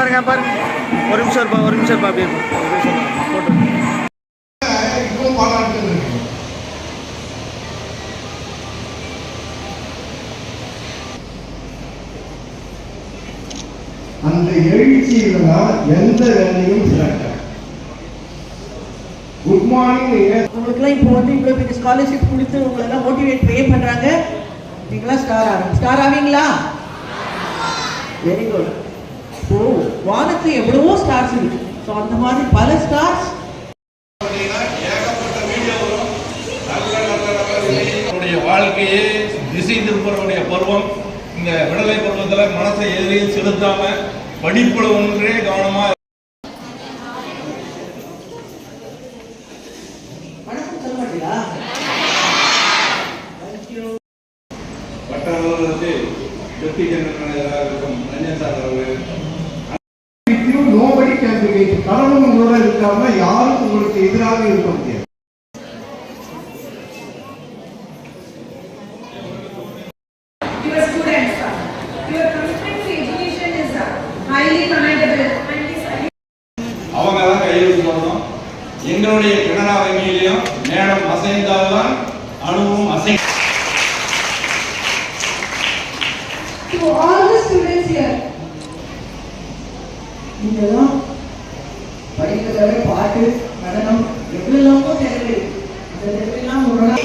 பாருங்க பாருங்க. ஒரு நிமிஷம் இருப்பா ஒரு நிமிஷம் இருப்பா அப்படியே. போட்டு. அந்த எழுச்சியில தான் எந்த வேலையும் சிறக்க. குட் மார்னிங் உங்களுக்குலாம் இப்போ வந்து இவ்வளோ பெரிய ஸ்காலர்ஷிப் கொடுத்து உங்களெல்லாம் மோட்டிவேட் ப்ரே பண்ணுறாங்க நீங்களாம் ஸ்டார் ஆகும் ஸ்டார் ஆவீங்களா? வெரி குட் ஓ வானத்து எவ்வளவோ ஸ்டார்ஸ் இருக்கு. ஸோ அந்த மாதிரி பல ஸ்டார்ஸ் வாழ்க்கையே திசை திருப்பவருடைய பருவம். இந்த விடுதலை பருவத்துல மனசை எதிரில் செலுத்தாம படிப்புல ஒன்றே கவனமா வந்து டெப்டி ஜெனரல் மேனேஜராக இருக்கும் ரஞ்சன் சார் அவர்கள் இருக்காம யாரும் உங்களுக்கு எதிராக இருக்க முடியாது your students are. Your commitment to education is uh, highly commendable and is அவங்க தான் கையெழுத்து போடணும் எங்களுடைய கனடா வங்கியிலையும் மேடம் அசைந்தால்தான் அணுவும் அசை to all the students here. படிக்கிறதாவே பாட்டு நடனம் எவ்வளோ தேவை அந்த தேவையெல்லாம் ஒரு நாள்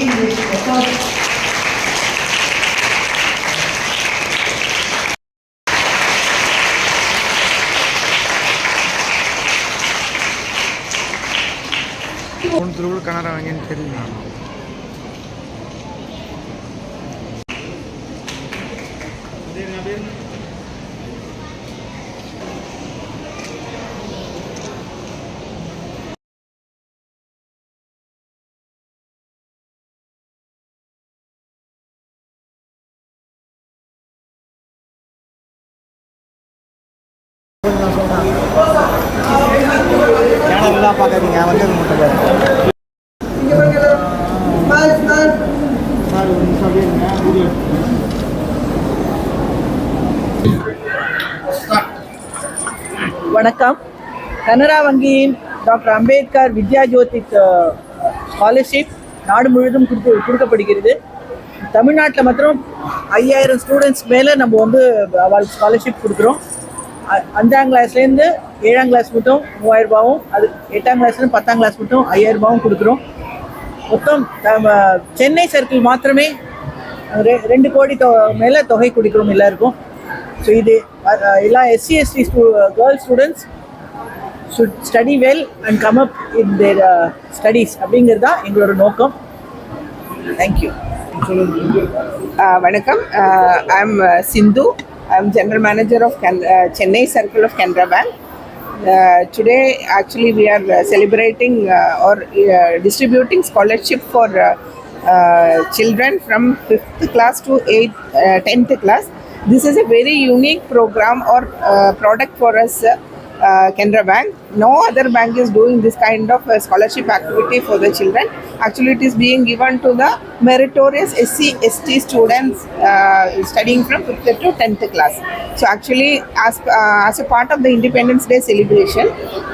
திருவிழா கனரா வாங்கின்னு தெரியல சேனல்லாம் பார்க்காதீங்க. வந்து மட்டும் சார் வணக்கம். கனரா வங்கியின் டாக்டர் அம்பேத்கர் வித்யா ஜோதி ஸ்காலர்ஷிப் நாடு முழுவதும் கொடுத்து கொடுக்கப்படுகிறது. தமிழ்நாட்டில் மாத்திரம் ஐயாயிரம் ஸ்டூடெண்ட்ஸ் மேலே நம்ம வந்து அவளுக்கு ஸ்காலர்ஷிப் கொடுக்குறோம். அஞ்சாம் கிளாஸ்லேருந்து ஏழாம் கிளாஸ் மட்டும் மூவாயிரம் ரூபாவும் அது எட்டாம் கிளாஸ்லேருந்து பத்தாம் கிளாஸ் மட்டும் ஐயாயிரம் ரூபாவும் கொடுக்குறோம். மொத்தம் சென்னை சர்க்கிள் மாத்திரமே ரெண்டு கோடி தொ மேலே தொகை கொடுக்குறோம் எல்லாருக்கும். ஸோ இது எல்லா SC ST stu girls students study well and come up in their uh, studies அப்படிங்கிறது தான் எங்களோட நோக்கம். தேங்க்யூ வணக்கம். I'm Sindhu I am General Manager of Can- uh, Chennai Circle of Canara Bank. Uh, today, actually, we are uh, celebrating uh, or uh, distributing scholarship for uh, uh, children from 5th class to 8th, uh, 10th class. This is a very unique program or uh, product for us. Uh, Canara Bank. No other bank is doing this kind of uh, scholarship activity for the children. Actually, it is being given to the meritorious SC, ST students uh, studying from 5th to 10th class. So, actually, as, uh, as a part of the Independence Day celebration,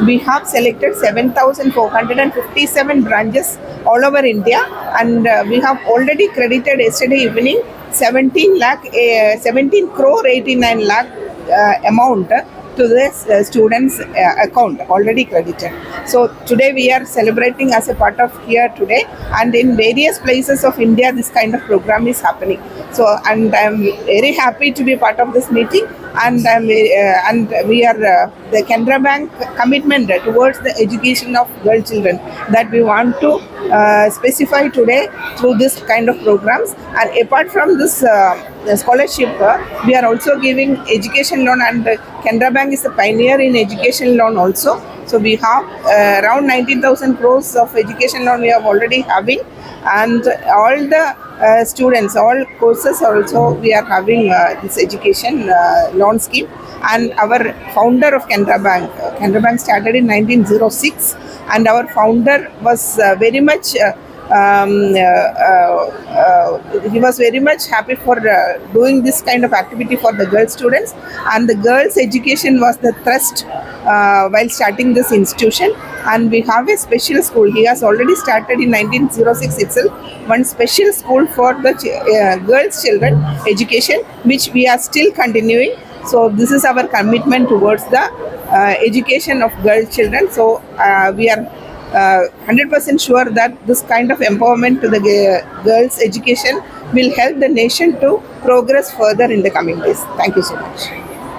we have selected 7,457 branches all over India, and uh, we have already credited yesterday evening 17 lakh, uh, 17 crore 89 lakh uh, amount to this uh, students uh, account already credited. So today we are celebrating as a part of here today and in various places of india this kind of program is happening. So and i'm very happy to be part of this meeting and i'm uh, and we are uh, the canara bank commitment towards the education of girl children that we want to uh, specify today through this kind of programs. And apart from this uh, scholarship uh, we are also giving education loan and canara bank is a pioneer in education loan also. So we have uh, around 19000 crores of education loan we have already having and all the uh, students all courses also we are having uh, this education uh, loan scheme. And our founder of canara bank uh, bank started in 1906 and our founder was uh, very much uh, um, uh, uh, uh, he was very much happy for uh, doing this kind of activity for the girl students. And the girls education was the thrust uh, while starting this institution and we have a special school he has already started in 1906 itself one special school for the uh, girls children education which we are still continuing so this is our commitment towards the uh, education of girls' children so uh, we are uh, 100% sure that this kind of empowerment to the gi- girls' education will help the nation to progress further in the coming days. Thank you so much.